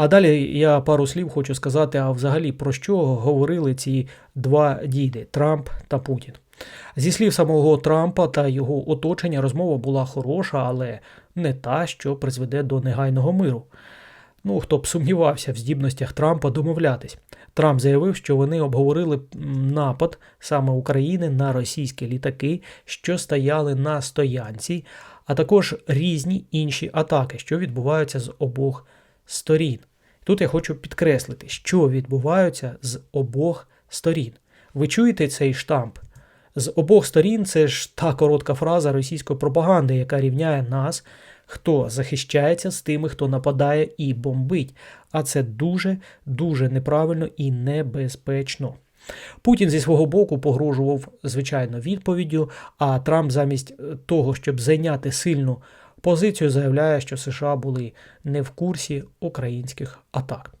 А далі я пару слів хочу сказати, а взагалі про що говорили ці два діди Трамп та Путін. Зі слів самого Трампа та його оточення, розмова була хороша, але не та, що призведе до негайного миру. Ну, хто б сумнівався в здібностях Трампа домовлятись. Трамп заявив, що вони обговорили напад саме України на російські літаки, що стояли на стоянці, а також різні інші атаки, що відбуваються з обох сторін. Тут я хочу підкреслити, що відбуваються з обох сторін. Ви чуєте цей штамп? З обох сторін це ж та коротка фраза російської пропаганди, яка рівняє нас, хто захищається з тими, хто нападає і бомбить. А це дуже дуже неправильно і небезпечно. Путін зі свого боку погрожував звичайно відповіддю, а Трамп замість того, щоб зайняти сильну Позицію заявляє, що США були не в курсі українських атак.